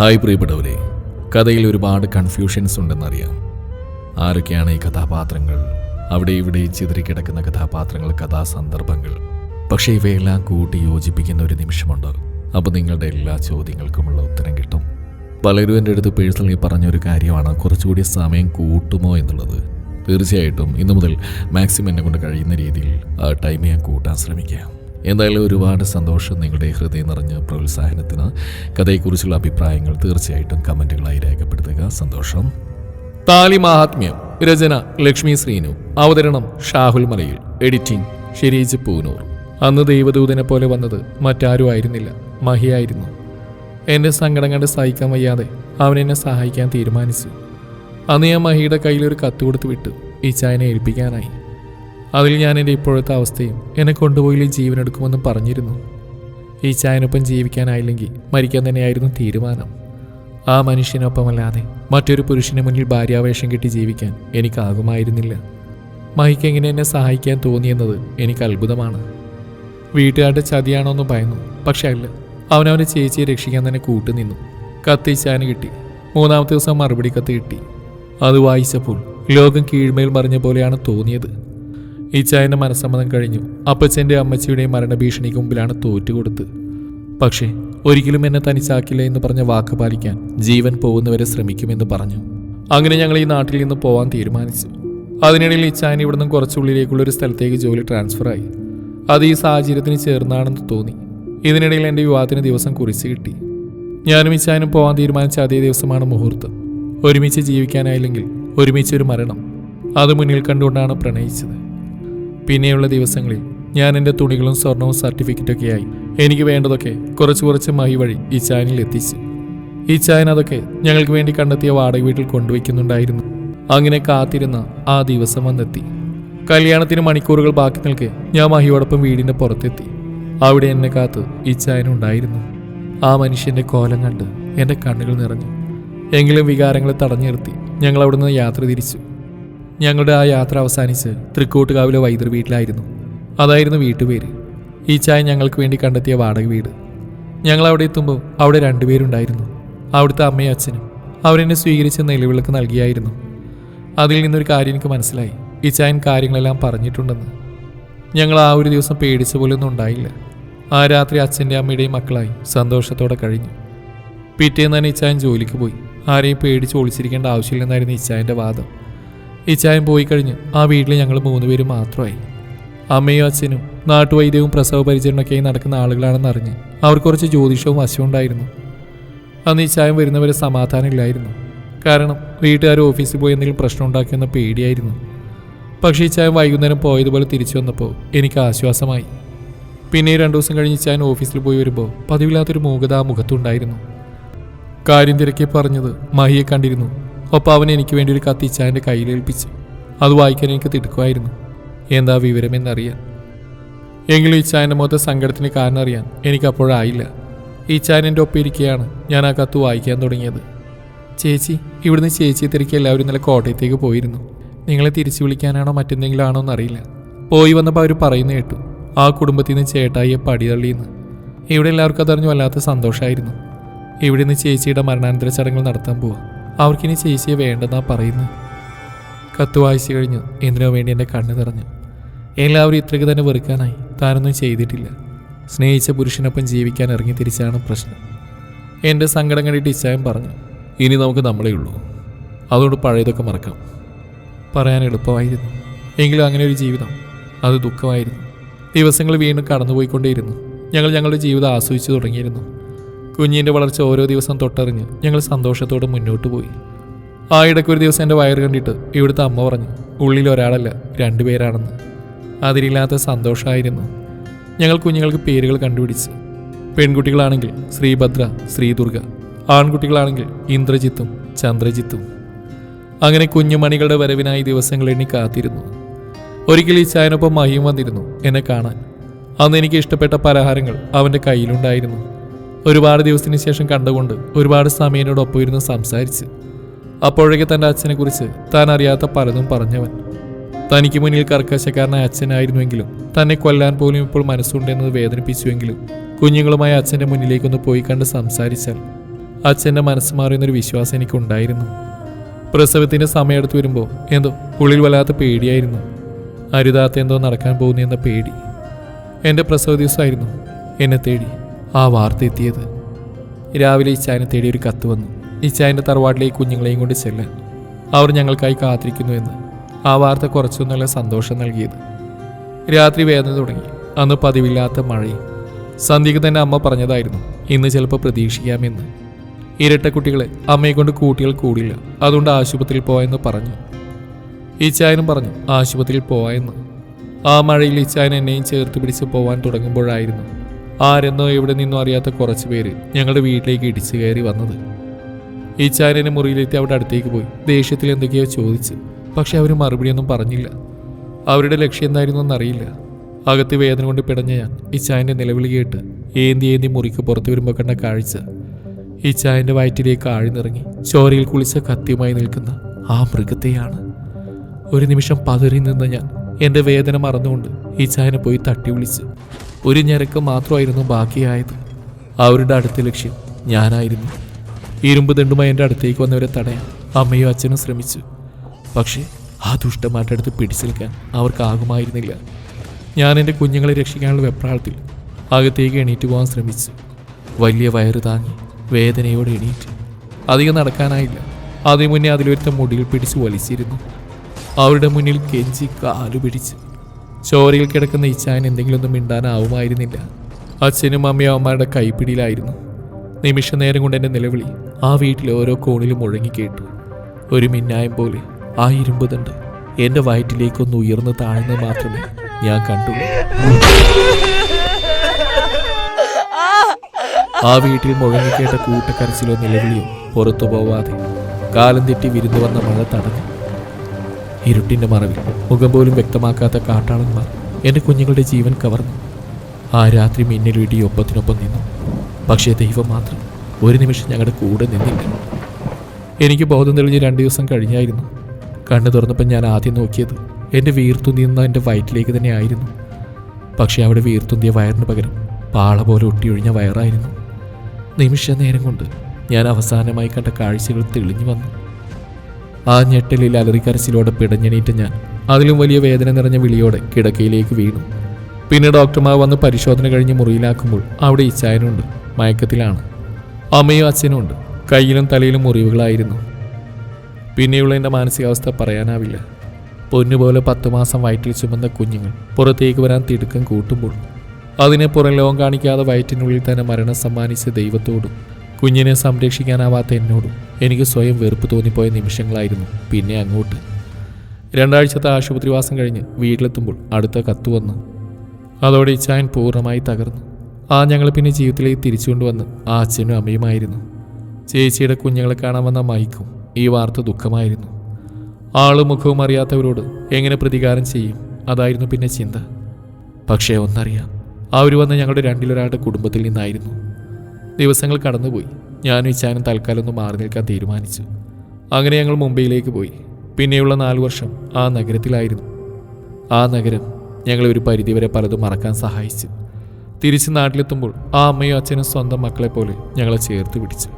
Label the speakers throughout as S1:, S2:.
S1: Hi പ്രിയപ്പെട്ടവരെ കഥയിൽ ഒരുപാട് കൺഫ്യൂഷൻസ് ഉണ്ടെന്നറിയാം. ആരൊക്കെയാണ് ഈ കഥാപാത്രങ്ങൾ? അവിടെ ഇവിടെ ചിതറിക്കിടക്കുന്ന കഥാപാത്രങ്ങൾ കഥാസന്ദർഭങ്ങൾ. പക്ഷേ ഇവയെല്ലാം കൂട്ടി യോജിപ്പിക്കുന്ന ഒരു നിമിഷമുണ്ട്. അപ്പോൾ നിങ്ങളുടെ എല്ലാ ചോദ്യങ്ങൾക്കുമുള്ള ഉത്തരം കിട്ടും. പലരും എന്റെ അടുത്ത് പേഴ്സണലി പറഞ്ഞൊരു കാര്യമാണ് കുറച്ചുകൂടി സമയം കൂട്ടുമോ എന്നുള്ളത്. തീർച്ചയായിട്ടും ഇന്നു മുതൽ മാക്സിമം എന്നെ കൊണ്ട് കഴിയുന്ന രീതിയിൽ ടൈം ഞാൻ കൂട്ടാൻ ശ്രമിക്കാം. എന്തായാലും ഒരുപാട് സന്തോഷം നിങ്ങളുടെ ഹൃദയം നിറഞ്ഞ പ്രോത്സാഹനത്തിന്. കഥയെക്കുറിച്ചുള്ള അഭിപ്രായങ്ങൾ തീർച്ചയായിട്ടും കമന്റുകളായി രേഖപ്പെടുത്തുക. സന്തോഷം. താലി മഹാത്മ്യം രചന ലക്ഷ്മി ശ്രീനു. അവതരണം ഷാഹുൽ മലയിൽ. എഡിറ്റിംഗ് ഷിരീജ് പൂനൂർ. അന്ന് ദൈവദൂതനെ പോലെ വന്നത് മറ്റാരും ആയിരുന്നില്ല. മഹിയായിരുന്നു. എന്റെ സങ്കടം കണ്ട് സഹിക്കാൻ വയ്യാതെ അവൻ എന്നെ സഹായിക്കാൻ തീരുമാനിച്ചു. അന്ന് ഞാൻ മഹിയുടെ കയ്യിൽ ഒരു കത്ത് കൊടുത്തു വിട്ടു. ഈ ചായനെ ഏൽപ്പിക്കാനായി. അതിൽ ഞാൻ എന്റെ ഇപ്പോഴത്തെ അവസ്ഥയും എന്നെ കൊണ്ടുപോയി ജീവനെടുക്കുമെന്നും പറഞ്ഞിരുന്നു. ഈ ചായനൊപ്പം ജീവിക്കാനായില്ലെങ്കിൽ മരിക്കാൻ തന്നെയായിരുന്നു തീരുമാനം. ആ മനുഷ്യനൊപ്പമല്ലാതെ മറ്റൊരു പുരുഷന് മുന്നിൽ ഭാര്യാവേഷം കെട്ടി ജീവിക്കാൻ എനിക്കാകുമായിരുന്നില്ല. മഹിക്ക് എങ്ങനെ എന്നെ സഹായിക്കാൻ തോന്നിയെന്നത് എനിക്ക് അത്ഭുതമാണ്. വീട്ടുകാരുടെ ചതിയാണോ എന്ന് ഭയന്നു പക്ഷേ അല്ല അവനവന്റെ ചേച്ചിയെ രക്ഷിക്കാൻ തന്നെ കൂട്ടുനിന്നു കത്ത് ചാന് കിട്ടി. മൂന്നാമത്തെ ദിവസം മറുപടി കത്ത് കിട്ടി. അത് വായിച്ചപ്പോൾ ലോകം കീഴ്മേൽ മറിഞ്ഞ പോലെയാണ് തോന്നിയത്. ഇച്ചായന്റെ മനസ്സമ്മതം കഴിഞ്ഞു. അപ്പച്ചന്റെ അമ്മച്ചിയുടെയും മരണഭീഷണിക്ക് മുമ്പിലാണ് തോറ്റുകൊടുത്ത്. പക്ഷേ ഒരിക്കലും എന്നെ തനിച്ചാക്കില്ല എന്ന് പറഞ്ഞ വാക്ക് പാലിക്കാൻ ജീവൻ പോകുന്നവരെ ശ്രമിക്കുമെന്ന് പറഞ്ഞു. അങ്ങനെ ഞങ്ങൾ ഈ നാട്ടിൽ നിന്ന് പോകാൻ തീരുമാനിച്ചു. അതിനിടയിൽ ഇച്ചായൻ ഇവിടുന്ന് കുറച്ചുള്ളിലേക്കുള്ള ഒരു സ്ഥലത്തേക്ക് ജോലി ട്രാൻസ്ഫർ ആയി അത് ഈ സാഹചര്യത്തിന് ചേർന്നാണെന്ന് തോന്നി. ഇതിനിടയിൽ എന്റെ വിവാഹത്തിന് ദിവസം കുറിച്ച് കിട്ടി. ഞാനും ഇച്ചായനും പോകാൻ തീരുമാനിച്ച അതേ ദിവസമാണ് മുഹൂർത്തം. ഒരുമിച്ച് ജീവിക്കാനായില്ലെങ്കിൽ ഒരുമിച്ച് ഒരു മരണം. അത് മുന്നിൽ കണ്ടുകൊണ്ടാണ് പ്രണയിച്ചത്. പിന്നെയുള്ള ദിവസങ്ങളിൽ ഞാൻ എന്റെ തുണികളും സ്വർണവും സർട്ടിഫിക്കറ്റൊക്കെയായി എനിക്ക് വേണ്ടതൊക്കെ കുറച്ച് കുറച്ച് മഹി വഴി ഈ ചായനിൽ എത്തിച്ചു. ഈ ചായൻ അതൊക്കെ ഞങ്ങൾക്ക് വേണ്ടി കണ്ടെത്തിയ വാടക വീട്ടിൽ കൊണ്ടുവയ്ക്കുന്നുണ്ടായിരുന്നു. അങ്ങനെ കാത്തിരുന്ന ആ ദിവസം വന്നെത്തി. കല്യാണത്തിന് മണിക്കൂറുകൾ ബാക്കി നിൽക്കെ ഞാൻ മഹിയോടൊപ്പം വീടിന്റെ പുറത്തെത്തി. അവിടെ എന്നെ കാത്ത് ഈ ചായനുണ്ടായിരുന്നു ആ മനുഷ്യന്റെ കോലം കണ്ട് എന്റെ കണ്ണുകൾ നിറഞ്ഞു. എങ്കിലും വികാരങ്ങളെ തടഞ്ഞു നിർത്തി ഞങ്ങൾ അവിടുന്ന് യാത്ര തിരിച്ചു. ഞങ്ങളുടെ ആ യാത്ര അവസാനിച്ച് തൃക്കോട്ടുകാവിലെ വൈദ്യർ വീട്ടിലായിരുന്നു. അതായിരുന്നു വീട്ടുപേര്. ഈ ചായ ഞങ്ങൾക്ക് വേണ്ടി കണ്ടെത്തിയ വാടക വീട്. ഞങ്ങൾ അവിടെ എത്തുമ്പോൾ അവിടെ രണ്ടുപേരുണ്ടായിരുന്നു. അവിടുത്തെ അമ്മയും അച്ഛനും. അവരെന്നെ സ്വീകരിച്ച് നിലവിളക്ക് നൽകിയായിരുന്നു. അതിൽ നിന്നൊരു കാര്യം എനിക്ക് മനസ്സിലായി. ഈ ചായൻ കാര്യങ്ങളെല്ലാം പറഞ്ഞിട്ടുണ്ടെന്ന്. ഞങ്ങൾ ആ ഒരു ദിവസം പേടിച്ച പോലൊന്നും ഉണ്ടായില്ല. ആ രാത്രി അച്ഛന്റെ അമ്മയുടെയും മക്കളായി സന്തോഷത്തോടെ കഴിഞ്ഞു. പിറ്റേന്ന് തന്നെ ഇച്ചായൻ ജോലിക്ക് പോയി. ആരെയും പേടിച്ച് ഒളിച്ചിരിക്കേണ്ട ആവശ്യമില്ലെന്നായിരുന്നു ഇച്ചായന്റെ വാദം. ഇച്ചായൻ പോയി കഴിഞ്ഞ് ആ വീട്ടിൽ ഞങ്ങൾ മൂന്നുപേരും മാത്രമായി. അമ്മയും അച്ഛനും നാട്ടുവൈദ്യവും പ്രസവ പരിചരണമൊക്കെയായി നടക്കുന്ന ആളുകളാണെന്ന് അറിഞ്ഞ് അവർ കുറച്ച് ജ്യോതിഷവും വശവും ഉണ്ടായിരുന്നു. അന്ന് ഇച്ചായൻ വരുന്നവരെ സമാധാനമില്ലായിരുന്നു കാരണം വീട്ടുകാർ ഓഫീസിൽ പോയി എന്തെങ്കിലും പ്രശ്നം ഉണ്ടാക്കിയെന്ന പേടിയായിരുന്നു. പക്ഷേ ചായം വൈകുന്നേരം പോയതുപോലെ തിരിച്ചു വന്നപ്പോൾ എനിക്ക് ആശ്വാസമായി. പിന്നെ രണ്ടു ദിവസം കഴിഞ്ഞ് ഇച്ചായൻ ഓഫീസിൽ പോയി വരുമ്പോൾ പതിവില്ലാത്തൊരു മൂകത ആ മുഖത്തുണ്ടായിരുന്നു. കാര്യം തിരക്കി പറഞ്ഞത് മഹിയെ കണ്ടിരുന്നു. ഒപ്പം അവൻ എനിക്ക് വേണ്ടി ഒരു കത്തിച്ച എന്റെ കയ്യിലേൽപ്പിച്ചു അത് വായിക്കാൻ എനിക്ക് തിടുക്കുമായിരുന്നു. എന്താ വിവരമെന്നറിയാൻ എങ്കിലും ഇച്ചായന്റെ മുഖത്തെ സങ്കടത്തിന് കാരണം അറിയാൻ എനിക്കപ്പോഴായില്ല എന്റെ ഒപ്പം ഇരിക്കുകയാണ് ഞാൻ ആ കത്ത് വായിക്കാൻ തുടങ്ങിയത്. ചേച്ചി ഇവിടുന്ന് ചേച്ചിയെ തിരക്കി എല്ലാവരും നല്ല കോട്ടയത്തേക്ക് പോയിരുന്നു. നിങ്ങളെ തിരിച്ചു വിളിക്കാനാണോ മറ്റെന്തെങ്കിലും ആണോ എന്നറിയില്ല. പോയി വന്നപ്പോൾ അവർ പറയുന്ന കേട്ടു. ആ കുടുംബത്തിൽ നിന്ന് ചേട്ടായിയെ പടി തള്ളിയെന്ന്. ഇവിടെ എല്ലാവർക്കും അതറിഞ്ഞു വല്ലാത്ത സന്തോഷമായിരുന്നു. ഇവിടെ നിന്ന് ചേച്ചിയുടെ മരണാനന്തര ചടങ്ങുകൾ നടത്താൻ പോവാ. അവർക്കിനി ചേച്ചിയെ വേണ്ടെന്നാ പറയുന്നത് കത്ത് വായിച്ചു കഴിഞ്ഞു. എന്തിനോ വേണ്ടി എന്റെ കണ്ണ് നിറഞ്ഞു. എല്ലാവരും ഇത്രയ്ക്ക് തന്നെ വെറുക്കാനായി. താനൊന്നും ചെയ്തിട്ടില്ല. സ്നേഹിച്ച പുരുഷനൊപ്പം ജീവിക്കാൻ ഇറങ്ങി തിരിച്ചാണ് പ്രശ്നം. എന്റെ സങ്കടം കണ്ടിട്ട് ഇച്ചായം പറഞ്ഞു ഇനി നമുക്ക് നമ്മളേ ഉള്ളൂ. അതുകൊണ്ട് പഴയതൊക്കെ മറക്കാം. പറയാൻ എളുപ്പമായിരുന്നു. എങ്കിലും അങ്ങനെ ഒരു ജീവിതം അത് ദുഃഖമായിരുന്നു. ദിവസങ്ങൾ വീണ്ടും കടന്നുപോയിക്കൊണ്ടേയിരുന്നു. ഞങ്ങൾ ഞങ്ങളുടെ ജീവിതം ആസ്വദിച്ചു തുടങ്ങിയിരുന്നു. കുഞ്ഞിന്റെ വളർച്ച ഓരോ ദിവസം തൊട്ടറിഞ്ഞ് ഞങ്ങൾ സന്തോഷത്തോടെ മുന്നോട്ട് പോയി. ആ ഇടയ്ക്ക് ഒരു ദിവസം എന്റെ വയറ് കണ്ടിട്ട് ഇവിടുത്തെ അമ്മ പറഞ്ഞു ഉള്ളിൽ ഒരാളല്ല രണ്ടുപേരാണെന്ന് അതിരില്ലാത്ത സന്തോഷമായിരുന്നു. ഞങ്ങൾ കുഞ്ഞുങ്ങൾക്ക് പേരുകൾ കണ്ടുപിടിച്ച്. പെൺകുട്ടികളാണെങ്കിൽ ശ്രീഭദ്ര ശ്രീദുർഗ ആൺകുട്ടികളാണെങ്കിൽ ഇന്ദ്രജിത്തും ചന്ദ്രജിത്തും. അങ്ങനെ കുഞ്ഞുമണികളുടെ വരവിനായി ദിവസങ്ങൾ എണ്ണി കാത്തിരുന്നു. ഒരിക്കൽ ഈ ചായനൊപ്പം മഹിയും വന്നിരുന്നു എന്നെ കാണാൻ. അന്ന് എനിക്ക് ഇഷ്ടപ്പെട്ട പലഹാരങ്ങൾ അവന്റെ കയ്യിലുണ്ടായിരുന്നു. ഒരുപാട് ദിവസത്തിന് ശേഷം കണ്ടുകൊണ്ട് ഒരുപാട് സമയനോടൊപ്പം ഇരുന്ന് സംസാരിച്ച്. അപ്പോഴേക്ക് തന്റെ അച്ഛനെ കുറിച്ച് താൻ അറിയാത്ത പലതും പറഞ്ഞവൻ. തനിക്ക് മുന്നിൽ കർക്കശക്കാരനായ അച്ഛനായിരുന്നുവെങ്കിലും തന്നെ കൊല്ലാൻ പോലും ഇപ്പോൾ മനസ്സുണ്ടെന്നത് വേദനിപ്പിച്ചുവെങ്കിലും കുഞ്ഞുങ്ങളുമായി അച്ഛന്റെ മുന്നിലേക്കൊന്ന് പോയി കണ്ട് സംസാരിച്ചാൽ അച്ഛന്റെ മനസ്സ് മാറിയെന്നൊരു വിശ്വാസം എനിക്കുണ്ടായിരുന്നു. പ്രസവത്തിന്റെ സമയമെടുത്ത് വരുമ്പോൾ എന്തോ ഉള്ളിൽ വല്ലാത്ത പേടിയായിരുന്നു. അരുതാത്ത എന്തോ നടക്കാൻ പോകുന്നു എന്ന പേടി. എന്റെ പ്രസവ ദിവസമായിരുന്നു എന്നെ തേടി. ആ വാർത്ത എത്തിയത്. രാവിലെ ഇച്ചായനെ തേടി ഒരു കത്ത് വന്നു. ഇച്ചായന്റെ തറവാട്ടിലേക്ക് കുഞ്ഞുങ്ങളെയും കൊണ്ട് ചെല്ലാൻ. അവർ ഞങ്ങൾക്കായി കാത്തിരിക്കുന്നുവെന്ന് ആ വാർത്ത കുറച്ചൊന്നുള്ള സന്തോഷം നൽകിയത്. രാത്രി വേദന തുടങ്ങി. അന്ന് പതിവില്ലാത്ത മഴയും. സന്ധ്യക്ക് തന്നെ അമ്മ പറഞ്ഞതായിരുന്നു ഇന്ന് ചിലപ്പോൾ പ്രതീക്ഷിക്കാമെന്ന്. ഇരട്ട കുട്ടികളെ അമ്മയെ കൊണ്ട് കൂട്ടികൾ കൂടില്ല. അതുകൊണ്ട് ആശുപത്രിയിൽ പോയെന്ന് പറഞ്ഞു. ഇച്ചായനും പറഞ്ഞു ആശുപത്രിയിൽ പോയെന്ന് ആ മഴയിൽ ഇച്ചായൻ എന്നെയും ചേർത്ത് പിടിച്ച് പോവാൻ തുടങ്ങുമ്പോഴായിരുന്നു ആരെന്നോ എവിടെ നിന്നോ അറിയാത്ത കുറച്ച് പേര് ഞങ്ങളുടെ വീട്ടിലേക്ക് ഇടിച്ചു കയറി വന്നത്. ഈ എന്നെ മുറിയിലെത്തി അവിടെ അടുത്തേക്ക് പോയി. ദേഷ്യത്തിൽ എന്തൊക്കെയോ ചോദിച്ച്. പക്ഷെ അവർ മറുപടിയൊന്നും പറഞ്ഞില്ല. അവരുടെ ലക്ഷ്യം എന്തായിരുന്നു എന്നറിയില്ല അകത്ത് വേദന കൊണ്ട് പിടഞ്ഞ ഞാൻ ഇച്ചായന്റെ നിലവിളി കേട്ട് ഏന്തി ഏന്തി മുറിക്ക് പുറത്തു വരുമ്പോൾ കണ്ട കാഴ്ച. ചായന്റെ വയറ്റിലേക്ക് ആഴ്ന്നിറങ്ങി ചോരയിൽ കുളിച്ച കത്തിയുമായി നിൽക്കുന്ന ആ മൃഗത്തെയാണ്. ഒരു നിമിഷം പതറി നിന്ന ഞാൻ എന്റെ വേദന മറന്നുകൊണ്ട് ഇച്ചായനെ പോയി തട്ടി വിളിച്ച്. ഒരു ഞരക്കം മാത്രമായിരുന്നു ബാക്കിയായത്. അവരുടെ അടുത്ത ലക്ഷ്യം ഞാനായിരുന്നു. ഇരുമ്പ് ദണ്ടുമായി എന്റെ അടുത്തേക്ക് വന്നവരെ തടയാൻ അമ്മയും അച്ഛനും ശ്രമിച്ചു. പക്ഷേ ആ ദുഷ്ടന്മാരുടെ അടുത്ത് പിടിച്ചു നിൽക്കാൻ അവർക്കാകുമായിരുന്നില്ല. ഞാൻ എന്റെ കുഞ്ഞുങ്ങളെ രക്ഷിക്കാനുള്ള വെപ്രാളത്തിൽ അകത്തേക്ക് എണീറ്റ് പോകാൻ ശ്രമിച്ചു. വലിയ വയറ് താങ്ങി വേദനയോടെ എണീറ്റ്. അധികം നടക്കാനായില്ല. അതിനു മുന്നേ അതിലൊരുത്ത മുടിയിൽ പിടിച്ച് വലിച്ചിരുന്നു. അവരുടെ മുന്നിൽ കെഞ്ചി കാലു പിടിച്ചു. ചോരയിൽ കിടക്കുന്ന ഇച്ചായൻ എന്തെങ്കിലും ഒന്നും മിണ്ടാനാവുമായിരുന്നില്ല. അച്ഛനും അമ്മയും അമ്മയുടെ കൈപ്പിടിയിലായിരുന്നു. നിമിഷ നേരം കൊണ്ട് എന്റെ നിലവിളി. ആ വീട്ടിലെ ഓരോ കോണിലും മുഴങ്ങിക്കേട്ടു ഒരു മിന്നായം പോലെ ആ ഇരുമ്പ് തണ്ട് എന്റെ വയറ്റിലേക്കൊന്ന് ഉയർന്ന് താഴ്ന്നത് മാത്രമേ ഞാൻ കണ്ടു. ആ വീട്ടിൽ മുഴങ്ങിക്കേട്ട കൂട്ടക്കരച്ചിലോ നിലവിളിയോ പുറത്തു പോവാതെ കാലം തെറ്റി വിരുന്നു വന്ന മഴ തടഞ്ഞു. ഇരുട്ടിന്റെ മറവിൽ മുഖം പോലും വ്യക്തമാക്കാത്ത കാട്ടാളന്മാർ എന്റെ കുഞ്ഞുങ്ങളുടെ ജീവൻ കവർന്നു. ആ രാത്രി മിന്നലിടി ഒപ്പത്തിനൊപ്പം നിന്നു. പക്ഷേ ദൈവം മാത്രം ഒരു നിമിഷം ഞങ്ങളുടെ കൂടെ നിന്നില്ല. എനിക്ക് ബോധം തെളിഞ്ഞ് രണ്ട് ദിവസം കഴിഞ്ഞായിരുന്നു. കണ്ണു തുറന്നപ്പോൾ ഞാൻ ആദ്യം നോക്കിയത് എന്റെ വീർത്തുന്തി നിന്ന എന്റെ വയറ്റിലേക്ക് തന്നെ ആയിരുന്നു. പക്ഷേ അവിടെ വീർത്തുന്തിയ വയറിന് പകരം പാള പോലെ ഒട്ടിയൊഴിഞ്ഞ വയറായിരുന്നു. നിമിഷ നേരം കൊണ്ട് ഞാൻ അവസാനമായി കണ്ട കാഴ്ചകൾ തെളിഞ്ഞു വന്നു. ആ ഞെട്ടലിൽ അലറിക്കരച്ചിലോടെ പിടഞ്ഞെണീറ്റ ഞാൻ. അതിലും വലിയ വേദന നിറഞ്ഞ വിളിയോടെ കിടക്കയിലേക്ക് വീണു. പിന്നെ ഡോക്ടർമാർ വന്ന് പരിശോധന കഴിഞ്ഞ് മുറിയിലാക്കുമ്പോൾ അവിടെ ഇച്ചായനുണ്ട്. മയക്കത്തിലാണ്. അമ്മയും അച്ഛനും ഉണ്ട്. കയ്യിലും തലയിലും മുറിവുകളായിരുന്നു. പിന്നെയുള്ള എന്റെ മാനസികാവസ്ഥ പറയാനാവില്ല. പൊന്നുപോലെ പത്ത് മാസം വയറ്റിൽ ചുമന്ന കുഞ്ഞുങ്ങൾ പുറത്തേക്ക് വരാൻ തിടുക്കം കൂട്ടുമ്പോൾ അതിനെ പുറം ലോകം കാണിക്കാതെ വയറ്റിനുള്ളിൽ തന്നെ മരണം സമ്മാനിച്ച ദൈവത്തോടും കുഞ്ഞിനെ സംരക്ഷിക്കാനാവാത്ത എന്നോടും എനിക്ക് സ്വയം വെറുപ്പ് തോന്നിപ്പോയ നിമിഷങ്ങളായിരുന്നു. പിന്നെ അങ്ങോട്ട്. രണ്ടാഴ്ചത്തെ ആശുപത്രിവാസം കഴിഞ്ഞ് വീട്ടിലെത്തുമ്പോൾ അടുത്ത കത്ത് വന്നു. അതോടെ ഇച്ചായൻ പൂർണമായി തകർന്നു. ആ ഞങ്ങൾ പിന്നെ ജീവിതത്തിലേക്ക് തിരിച്ചുകൊണ്ടുവന്ന് ആ അച്ഛനും അമ്മയുമായിരുന്നു. ചേച്ചിയുടെ കുഞ്ഞുങ്ങളെ കാണാൻ വന്ന മൈക്കും ഈ വാർത്ത ദുഃഖമായിരുന്നു. ആളും മുഖവും അറിയാത്തവരോട് എങ്ങനെ പ്രതികാരം ചെയ്യും? അതായിരുന്നു പിന്നെ ചിന്ത. പക്ഷേ ഒന്നറിയാം. അവർ വന്ന് ഞങ്ങളുടെ രണ്ടിലൊരാളുടെ കുടുംബത്തിൽ നിന്നായിരുന്നു. ദിവസങ്ങൾ കടന്നുപോയി. ഞാനും ഇച്ചാനും തൽക്കാലം ഒന്ന് മാറി നിൽക്കാൻ തീരുമാനിച്ചു. അങ്ങനെ ഞങ്ങൾ മുംബൈയിലേക്ക് പോയി. പിന്നെയുള്ള നാല് വർഷം ആ നഗരത്തിലായിരുന്നു. ആ നഗരം ഞങ്ങളെ ഒരു പരിധിവരെ പലതും മറക്കാൻ സഹായിച്ചു. തിരിച്ച് നാട്ടിലെത്തുമ്പോൾ ആ അമ്മയും അച്ഛനും സ്വന്തം മക്കളെ പോലെ ഞങ്ങളെ ചേർത്ത് പിടിച്ചു.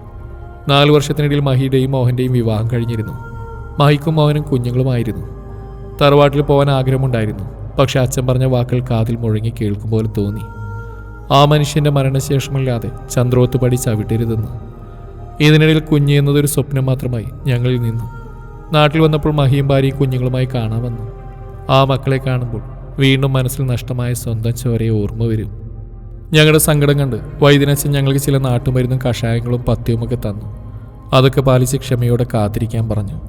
S1: നാല് വർഷത്തിനിടയിൽ മഹിയുടെയും മോഹന്റെയും വിവാഹം കഴിഞ്ഞിരുന്നു. മഹിക്കും മോഹനും കുഞ്ഞുങ്ങളുമായിരുന്നു. തറവാട്ടിൽ പോകാൻ ആഗ്രഹമുണ്ടായിരുന്നു. പക്ഷെ അച്ഛൻ പറഞ്ഞ വാക്കുകൾ കാതിൽ മുഴങ്ങി കേൾക്കും പോലെ തോന്നി. ആ മനുഷ്യന്റെ മരണശേഷമല്ലാതെ ചന്ദ്രോത്ത് പടി ചവിട്ടരുതെന്ന്. ഇതിനിടയിൽ കുഞ്ഞ് എന്നതൊരു സ്വപ്നം മാത്രമായി ഞങ്ങളിൽ നിന്നു. നാട്ടിൽ വന്നപ്പോൾ മഹിയും ഭാര്യയും കുഞ്ഞുങ്ങളുമായി കാണാമെന്നു ആ മക്കളെ കാണുമ്പോൾ വീണ്ടും മനസ്സിൽ നഷ്ടമായ സ്വന്തം ചോരയെ ഓർമ്മ വരും. ഞങ്ങളുടെ സങ്കടം കണ്ട് വൈദ്യനച്ഛൻ ഞങ്ങൾക്ക് ചില നാട്ടുമരുന്നും കഷായങ്ങളും പത്യവുമൊക്കെ തന്നു. അതൊക്കെ പാലിച്ച് ക്ഷമയോടെ കാത്തിരിക്കാൻ പറഞ്ഞു.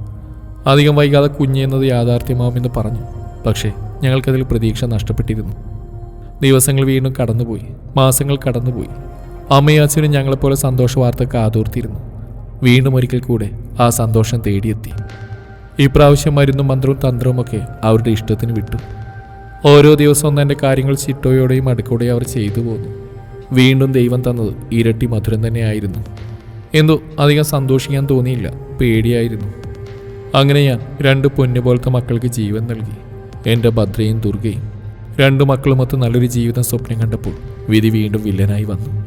S1: അധികം വൈകാതെ കുഞ്ഞ് എന്നത് യാഥാർത്ഥ്യമാവുമെന്ന് പറഞ്ഞു. പക്ഷേ ഞങ്ങൾക്കതിൽ പ്രതീക്ഷ നഷ്ടപ്പെട്ടിരുന്നു. ദിവസങ്ങൾ വീണ്ടും കടന്നുപോയി. മാസങ്ങൾ കടന്നുപോയി. അമ്മയും ഞങ്ങളെപ്പോലെ സന്തോഷ വാർത്ത കാതോർത്തിരുന്നു വീണ്ടും ഒരിക്കൽ കൂടെ ആ സന്തോഷം തേടിയെത്തി. ഇപ്രാവശ്യം മരുന്നും മന്ത്രവും തന്ത്രവുമൊക്കെ അവരുടെ ഇഷ്ടത്തിന് വിട്ടു. ഓരോ ദിവസവും തന്നെ കാര്യങ്ങൾ ചിട്ടോയോടെയും അടുക്കോടെയും അവർ ചെയ്തു പോന്നു. വീണ്ടും ദൈവം തന്നത് ഇരട്ടി മധുരം തന്നെയായിരുന്നു. എന്തോ അധികം സന്തോഷിക്കാൻ തോന്നിയില്ല പേടിയായിരുന്നു. അങ്ങനെ ഞാൻ രണ്ട് പൊന്നുപോലത്തെ മക്കൾക്ക് ജീവൻ നൽകി. എന്റെ ഭദ്രയും ദുർഗയും രണ്ടു മക്കളുമൊത്ത് നല്ലൊരു ജീവിതം സ്വപ്നം കണ്ടപ്പോൾ വിധി വീണ്ടും വില്ലനായി വന്നു.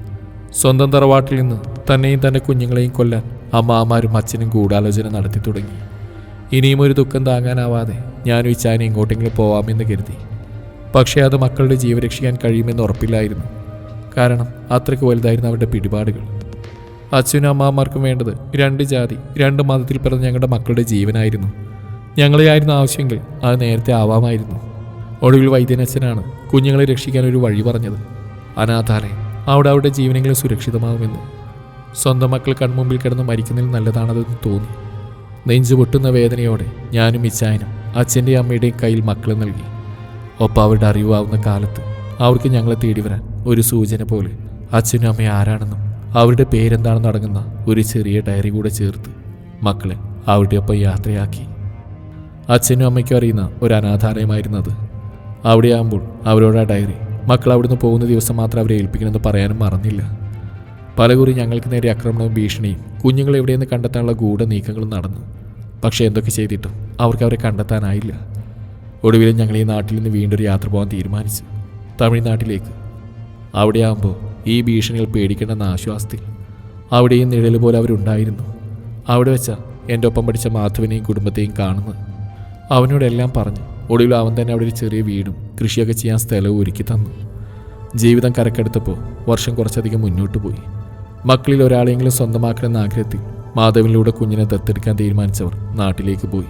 S1: സ്വന്തം തറവാട്ടിൽ നിന്ന് തന്നെയും തന്റെ കുഞ്ഞുങ്ങളെയും കൊല്ലാൻ അമ്മാമാരും അച്ഛനും ഗൂഢാലോചന നടത്തി തുടങ്ങി. ഇനിയും ഒരു ദുഃഖം താങ്ങാനാവാതെ ഞാനും ഇച്ചാനെ ഇങ്ങോട്ടെങ്കിലും പോവാമെന്ന് കരുതി. പക്ഷേ അത് മക്കളുടെ ജീവൻ രക്ഷിക്കാൻ കഴിയുമെന്ന് ഉറപ്പില്ലായിരുന്നു. കാരണം അത്രയ്ക്ക് വലുതായിരുന്നു അവരുടെ പിടിപാടുകൾ. അച്ഛനും അമ്മാമാർക്കും വേണ്ടത് രണ്ട് ജാതി രണ്ട് മതത്തിൽ പിറന്ന ഞങ്ങളുടെ മക്കളുടെ ജീവനായിരുന്നു. ഞങ്ങളെ ആയിരുന്നു ആവശ്യമെങ്കിൽ അത് നേരത്തെ ആവാമായിരുന്നു. ഒടുവിൽ വൈദ്യനച്ഛനാണ് കുഞ്ഞുങ്ങളെ രക്ഷിക്കാൻ ഒരു വഴി പറഞ്ഞത്. അനാഥാലയം. അവിടെ അവരുടെ ജീവനെങ്കിലും സുരക്ഷിതമാകുമെന്ന് സ്വന്തം മക്കൾ കൺമുമ്പിൽ കിടന്ന് മരിക്കുന്നതിൽ നല്ലതാണതെന്ന് തോന്നി. നെഞ്ചു പൊട്ടുന്ന വേദനയോടെ ഞാനും ഇച്ചായനും അച്ഛന്റെയും അമ്മയുടെയും കയ്യിൽ മക്കളെ നൽകി. ഒപ്പം അവരുടെ അറിവാവുന്ന കാലത്ത് അവർക്ക് ഞങ്ങളെ തേടി വരാൻ ഒരു സൂചന പോലെ അച്ഛനും അമ്മയും ആരാണെന്നും അവരുടെ പേരെന്താണെന്ന് അടങ്ങുന്ന ഒരു ചെറിയ ഡയറി കൂടെ ചേർത്ത് മക്കളെ അവരുടെ ഒപ്പം യാത്രയാക്കി. അച്ഛനും അമ്മയ്ക്കും അറിയുന്ന ഒരു അനാഥാലയമായിരുന്നത് അവിടെയാകുമ്പോൾ അവരോട് ആ ഡയറി മക്കൾ അവിടുന്ന് പോകുന്ന ദിവസം മാത്രം അവരെ ഏൽപ്പിക്കണമെന്ന് പറയാനും മറന്നില്ല. പലകുറി ഞങ്ങൾക്ക് നേരെ ആക്രമണവും ഭീഷണിയും കുഞ്ഞുങ്ങൾ എവിടെയെന്ന് കണ്ടെത്താനുള്ള ഗൂഢ നീക്കങ്ങളും നടന്നു. പക്ഷേ എന്തൊക്കെ ചെയ്തിട്ടും അവർക്ക് അവരെ കണ്ടെത്താനായില്ല. ഒടുവിൽ ഞങ്ങൾ ഈ നാട്ടിൽ നിന്ന് വീണ്ടും ഒരു യാത്ര പോകാൻ തീരുമാനിച്ചു. തമിഴ്നാട്ടിലേക്ക്. അവിടെയാകുമ്പോൾ ഈ ഭീഷണികൾ പേടിക്കേണ്ടെന്ന ആശ്വാസത്തിൽ. അവിടെയും നിഴൽ പോലെ അവരുണ്ടായിരുന്നു. അവിടെ വെച്ചാൽ എന്റെ ഒപ്പം പഠിച്ച മാധവനെയും കുടുംബത്തെയും കാണുന്നത്. അവനോടെല്ലാം പറഞ്ഞു. ഒടുവിൽ അവൻ തന്നെ അവിടെ ഒരു ചെറിയ വീടും കൃഷിയൊക്കെ ചെയ്യാൻ സ്ഥലവും ഒരുക്കി തന്നു. ജീവിതം കരക്കെടുത്തപ്പോൾ വർഷം കുറച്ചധികം മുന്നോട്ട് പോയി. മക്കളിൽ ഒരാളെങ്കിലും സ്വന്തമാക്കണമെന്ന ആഗ്രഹത്തിൽ മാധവനിലൂടെ കുഞ്ഞിനെ ദത്തെടുക്കാൻ തീരുമാനിച്ചവർ നാട്ടിലേക്ക് പോയി.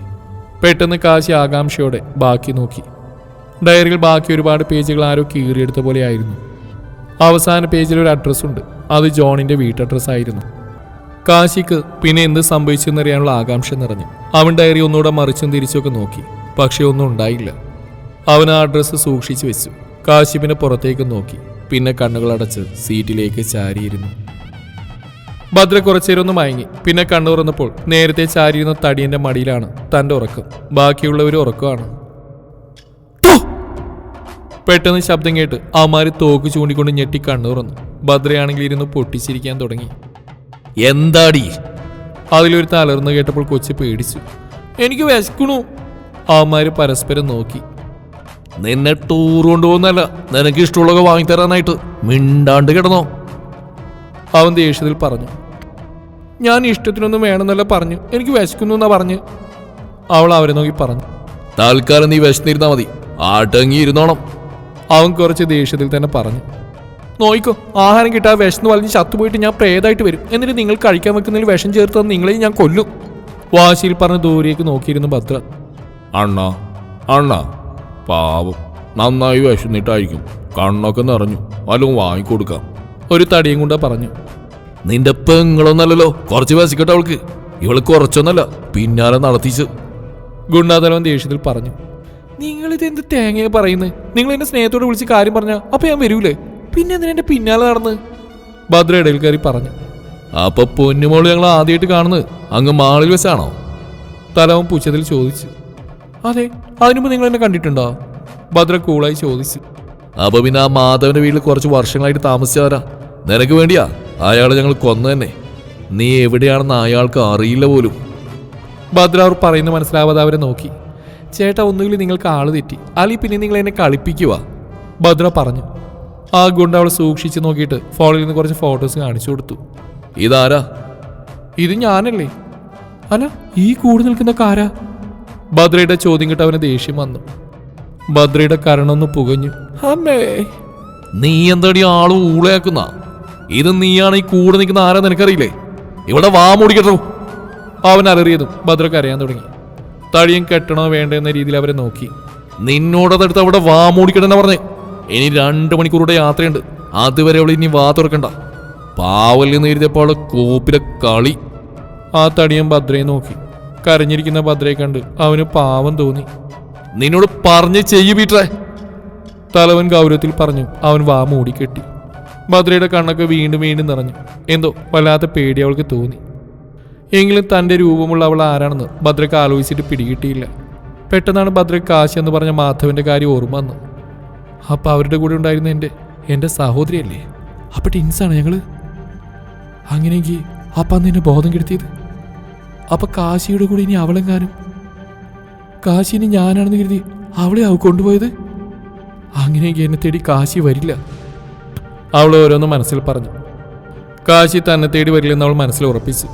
S1: പെട്ടെന്ന് കാശി ആകാംക്ഷയോടെ ബാക്കി നോക്കി. ഡയറിയിൽ ബാക്കി ഒരുപാട് പേജുകൾ ആരോ കീറിയെടുത്ത പോലെയായിരുന്നു. അവസാന പേജിൽ ഒരു അഡ്രസ്സുണ്ട് അത് ജോണിന്റെ വീട്ടഡ്രസ്സായിരുന്നു കാശിക്ക് പിന്നെ എന്ത് സംഭവിച്ചെന്നറിയാനുള്ള ആകാംക്ഷ നിറഞ്ഞു. അവൻ ഡയറി ഒന്നുകൂടെ മറിച്ചും തിരിച്ചൊക്കെ നോക്കി. പക്ഷെ ഒന്നും ഉണ്ടായില്ല. അവൻ ആ ഡ്രസ്സ് സൂക്ഷിച്ചു വെച്ചു. കാശിപ്പിനെ പുറത്തേക്ക് നോക്കി. പിന്നെ കണ്ണുകളടച്ച് സീറ്റിലേക്ക് ചാരിയിരുന്നു. ഭദ്ര കുറച്ചേരൊന്ന് മയങ്ങി. പിന്നെ കണ്ണു തുറന്നപ്പോൾ നേരത്തെ ചാരിയിരുന്ന തടിയന്റെ മടിയിലാണ് തന്റെ ഉറക്കം. ബാക്കിയുള്ളവർ ഉറക്കമാണ്. പെട്ടെന്ന് ശബ്ദം കേട്ട് അമാര് തോക്ക് ചൂണ്ടിക്കൊണ്ട് ഞെട്ടി കണ്ണു തുറന്നു. ഭദ്രയാണെങ്കിൽ ഇരുന്ന് പൊട്ടിച്ചിരിക്കാൻ തുടങ്ങി. എന്താടി? അതിലൊരു തലർന്ന് കേട്ടപ്പോൾ കൊച്ചു പേടിച്ചു. എനിക്ക് വിശക്കണു അവന്മാര് പരസ്പരം നോക്കി. നിന്നെ ടൂർ കൊണ്ടുപോകുന്നല്ല നിനക്ക് ഇഷ്ടമുള്ളതൊക്കെ വാങ്ങിത്തരാനായിട്ട് മിണ്ടാണ്ട് കിടന്നോ. അവൻ ദേഷ്യത്തിൽ പറഞ്ഞു. ഞാൻ ഇഷ്ടത്തിനൊന്നും വേണമെന്നല്ല പറഞ്ഞു എനിക്ക് വിശക്കുന്നു എന്നാ പറഞ്ഞ്. അവൾ അവരെ നോക്കി പറഞ്ഞു. തൽക്കാലം നീ വിശന്നിരുന്നാ മതി ആട്ടങ്ങി ഇരുന്നോണം. അവൻ കുറച്ച് ദേഷ്യത്തിൽ തന്നെ പറഞ്ഞു. നോയിക്കോ ആഹാരം കിട്ടാതെ വിശന്ന് വലിഞ്ഞ് ചത്തുപോയിട്ട് ഞാൻ പ്രേതായിട്ട് വരും. എന്നിട്ട് നിങ്ങൾ കഴിക്കാൻ വെക്കുന്നതിൽ വിഷം ചേർത്ത് നിങ്ങളെയും നിങ്ങളെ ഞാൻ കൊല്ലും. വാശിയിൽ പറഞ്ഞ് ദൂരേക്ക് നോക്കിയിരുന്നു ഭദ്ര അണ്ണാ അണ്ണ. പാവം നന്നായി വിശന്നിട്ടായിരിക്കും. കണ്ണൊക്കെ നിറഞ്ഞു. വല്ലതും വാങ്ങിക്കൊടുക്കാം. ഒരു തടിയും കൊണ്ടാ പറഞ്ഞു. നിന്റെ പെങ്ങളൊന്നല്ലല്ലോ. കുറച്ച് വസിക്കട്ടെ അവൾക്ക്. ഇവൾ കുറച്ചൊന്നല്ല. പിന്നാലെ നടത്തിച്ച്. ഗുണ്ടാതലവൻ ദേഷ്യത്തിൽ പറഞ്ഞു. നിങ്ങൾ ഇത് എന്ത് തേങ്ങയെ പറയുന്നത് നിങ്ങൾ എന്നെ സ്നേഹത്തോട് വിളിച്ച് കാര്യം പറഞ്ഞ അപ്പൊ ഞാൻ വരൂലേ? പിന്നെ എന്തിനാ എന്റെ പിന്നാലെ നടന്ന്? ഭദ്ര ഇടയിൽ കയറി പറഞ്ഞു. അപ്പൊ പൊന്നുമോൾ ഞങ്ങൾ ആദ്യമായിട്ട് കാണുന്നത് അങ്ങ് മാളിൽ വെച്ചാണോ? തലവൻ പുച്ഛത്തിൽ ചോദിച്ചു. അതെ അതിനുമ്പ് നിങ്ങൾ എന്നെ കണ്ടിട്ടുണ്ടോ? ഭദ്ര കൂളായി ചോദിച്ചു. അപ്പൊ പിന്നെ ആ മാധവന്റെ വീട്ടിൽ കുറച്ച് വർഷങ്ങളായിട്ട് താമസിച്ചവരാ. നിനക്ക് വേണ്ടിയാ അയാളെ ഞങ്ങൾ കൊന്നു തന്നെ നീ എവിടെയാണെന്ന് അയാൾക്ക് അറിയില്ല പോലും. ഭദ്ര അവർ പറയുന്നത് മനസ്സിലാവാതെ അവരെ നോക്കി. ചേട്ടാ ഒന്നുകിൽ നിങ്ങൾക്ക് ആൾ തെറ്റി അല്ലെങ്കിൽ പിന്നെ നിങ്ങൾ എന്നെ കളിപ്പിക്കുക ഭദ്ര പറഞ്ഞു. ആ ഗുണ്ട അവൾ സൂക്ഷിച്ച് നോക്കിയിട്ട് ഫോണിൽ നിന്ന് കുറച്ച് ഫോട്ടോസ് കാണിച്ചു കൊടുത്തു. ഇതാരാ? ഇത് ഞാനല്ലേ. അല്ല ഈ കൂടെ നിൽക്കുന്ന കാരാ? ഭദ്രയുടെ ചോദ്യം കേട്ട് അവന് ദേഷ്യം വന്നു. ഭദ്രയുടെ കരണൊന്ന് പുകഞ്ഞു. അമ്മേ. നീ എന്താടി ആളും ഊളയാക്കുന്ന? ഇത് നീയാണ് ഈ കൂടെ നിൽക്കുന്ന ആരാ നിനക്കറിയില്ലേ? ഇവിടെ വാ മൂടിക്കട്ടോ അവൻ അലറിയതും ഭദ്ര കരയാൻ തുടങ്ങി. തടിയും കെട്ടണോ വേണ്ടോ എന്ന രീതിയിൽ അവരെ നോക്കി. നിന്നോടതെടുത്ത് അവിടെ വാ മൂടിക്കട്ടെന്ന് പറഞ്ഞേ. ഇനി രണ്ട് മണിക്കൂറുടെ യാത്രയുണ്ട്. അതുവരെ അവൾ ഇനി വാ തുറക്കണ്ട. പാവലിൽ നിന്ന് എഴുതിയപ്പോൾ അവളെ കോപ്പിലെ കളി. ആ തടിയും ഭദ്രയും നോക്കി. കരഞ്ഞിരിക്കുന്ന ഭദ്രയെ കണ്ട് അവന് പാവം തോന്നി. നിന്നോട് പറഞ്ഞ് ചെയ്യ് പീറ്ററെ തലവൻ ഗൗരവത്തിൽ പറഞ്ഞു. അവൻ വാ മൂടിക്കെട്ടി ഭദ്രയുടെ കണ്ണൊക്കെ വീണ്ടും വീണ്ടും നിറഞ്ഞു. എന്തോ വല്ലാത്ത പേടി അവൾക്ക് തോന്നി. എങ്കിലും തന്റെ രൂപമുള്ള അവൾ ആരാണെന്ന് ഭദ്രക്ക് ആലോചിച്ചിട്ട് പിടികിട്ടിയില്ല. പെട്ടെന്നാണ് ഭദ്ര കാശി എന്ന് പറഞ്ഞ മാധവന്റെ കാര്യം ഓർമ്മ വന്നു. അപ്പം അവരുടെ കൂടെ ഉണ്ടായിരുന്ന എന്റെ എന്റെ സഹോദരിയല്ലേ? അപ്പം ടിൻസാണ് ഞങ്ങൾ അങ്ങനെയെങ്കിൽ അപ്പം അന്ന് എന്നെ ബോധം കെടുത്തിയത്? അപ്പം കാശിയുടെ കൂടെ ഇനി അവളെങ്ങാനും കാശിനി ഞാനാണെന്ന് കരുതി അവളെ അവ കൊണ്ടുപോയത്? അങ്ങനെയെങ്കിൽ എന്നെ തേടി കാശി വരില്ല. അവൾ ഓരോന്ന് മനസ്സിൽ പറഞ്ഞു. കാശി തന്നെ തേടി വരില്ലെന്ന് അവൾ മനസ്സിൽ ഉറപ്പിച്ചു.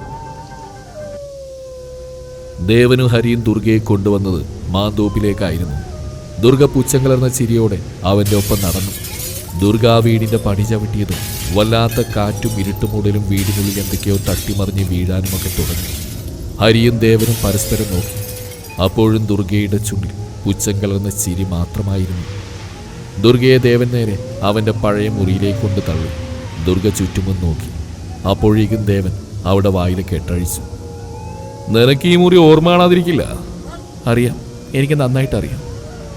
S1: ദേവനും ഹരിയും ദുർഗയെ കൊണ്ടുവന്നത് മാന്തോപ്പിലേക്കായിരുന്നു. ദുർഗ പുച്ഛം കലർന്ന ചിരിയോടെ അവന്റെ ഒപ്പം നടന്നു. ദുർഗ വീടിന്റെ പടി ചവിട്ടിയതും വല്ലാത്ത കാറ്റും ഇരുട്ടുമൂടലും വീടിനുള്ളിൽ എന്തൊക്കെയോ തട്ടിമറിഞ്ഞ് വീഴാനുമൊക്കെ തുടങ്ങി. ഹരിയും ദേവനും പരസ്പരം നോക്കി. അപ്പോഴും ദുർഗയുടെ ചുണ്ടിൽ പുച്ഛം കലർന്ന ചിരി മാത്രമായിരുന്നു. ദുർഗയെ ദേവൻ നേരെ അവന്റെ പഴയ മുറിയിലേക്ക് കൊണ്ട് തള്ളി. ദുർഗ ചുറ്റുമും നോക്കി. അപ്പോഴേക്കും ദേവൻ അവിടെ വായിൽ കെട്ടഴിച്ചു. നിനക്ക് ഈ മുറി ഓർമ്മ കാണാതിരിക്കില്ല? അറിയാം. എനിക്ക് നന്നായിട്ട് അറിയാം.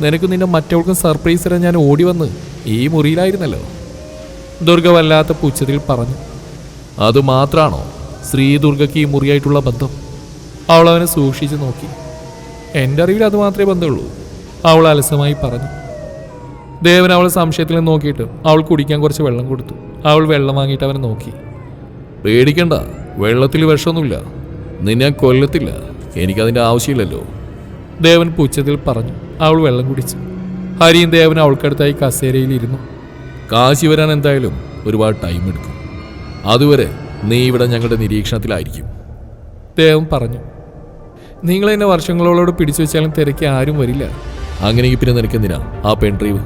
S1: നിനക്ക് നിന്റെ മറ്റവൾക്കും സർപ്രൈസ് തരാൻ ഞാൻ ഓടി വന്ന് ഈ മുറിയിലായിരുന്നല്ലോ. ദുർഗ വല്ലാത്ത പുച്ഛത്തിൽ പറഞ്ഞു. അത് മാത്രാണോ? ശ്രീ ദുർഗയ്ക്ക് ഈ മുറിയായിട്ടുള്ള ബന്ധം? അവൾ അവനെ സൂക്ഷിച്ചു നോക്കി. എന്റെ അറിവിൽ അത് മാത്രമേ ബന്ധമുള്ളൂ. അവൾ അലസമായി പറഞ്ഞു. ദേവൻ അവളെ സംശയത്തിൽ നോക്കിയിട്ട് അവൾ കുടിക്കാൻ കുറച്ച് വെള്ളം കൊടുത്തു. അവൾ വെള്ളം വാങ്ങിയിട്ട് അവനെ നോക്കി. പേടിക്കണ്ട വെള്ളത്തിൽ വിഷമൊന്നുമില്ല. നിന്നെ കൊല്ലത്തില്ല. എനിക്കതിന്റെ ആവശ്യമില്ലല്ലോ. ദേവൻ പുച്ഛത്തിൽ പറഞ്ഞു. അവൾ വെള്ളം കുടിച്ചു. ഹരിയും ദേവൻ അവൾക്കടുത്തായി കസേരയിൽ ഇരുന്നു. കാശി വരാൻ എന്തായാലും ഒരുപാട് ടൈം എടുക്കും അതുവരെ നീ ഇവിടെ ഞങ്ങളുടെ നിരീക്ഷണത്തിലായിരിക്കും. ദേവൻ പറഞ്ഞു. നിങ്ങൾ എന്നെ വർഷങ്ങളോട് പിടിച്ചു വെച്ചാലും തിരക്കി ആരും വരില്ല. അങ്ങനെ പിന്നെ നിനക്കെന്തിനാ ആ പെൺഡ്രൈവ്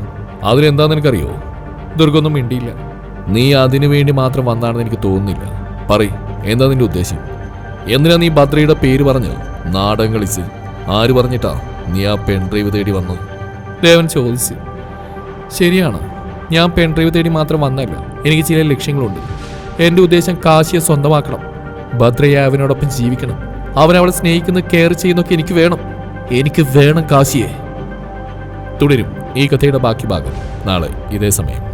S1: അതിലെന്താ നിനക്കറിയോ? ദുർഗൊന്നും മിണ്ടിയില്ല. നീ അതിനു വേണ്ടി മാത്രം വന്നാണെന്ന് എനിക്ക് തോന്നുന്നില്ല. പറയ് എന്താ നിന്റെ ഉദ്ദേശം? എന്തിനാ നീ ഭദ്രയുടെ പേര് പറഞ്ഞ് നാടകം കളിച്ച് ആര് പറഞ്ഞിട്ടാ നീ ആ പെൺഡ്രൈവ് തേടി വന്നത്? ദേവൻ ചോദിച്ചു. ശരിയാണ്. ഞാൻ പെൺഡ്രൈവ് തേടി മാത്രം വന്നല്ല എനിക്ക് ചില ലക്ഷ്യങ്ങളുണ്ട്. എന്റെ ഉദ്ദേശം കാശിയെ സ്വന്തമാക്കണം. ഭദ്രയെ അവനോടൊപ്പം ജീവിക്കണം. അവൻ അവളെ സ്നേഹിക്കുന്ന കെയർ ചെയ്യുന്നൊക്കെ എനിക്ക് വേണം. എനിക്ക് വേണം കാശിയെ. തുടരും ഈ കഥയുടെ ബാക്കി ഭാഗം നാളെ ഇതേ സമയം.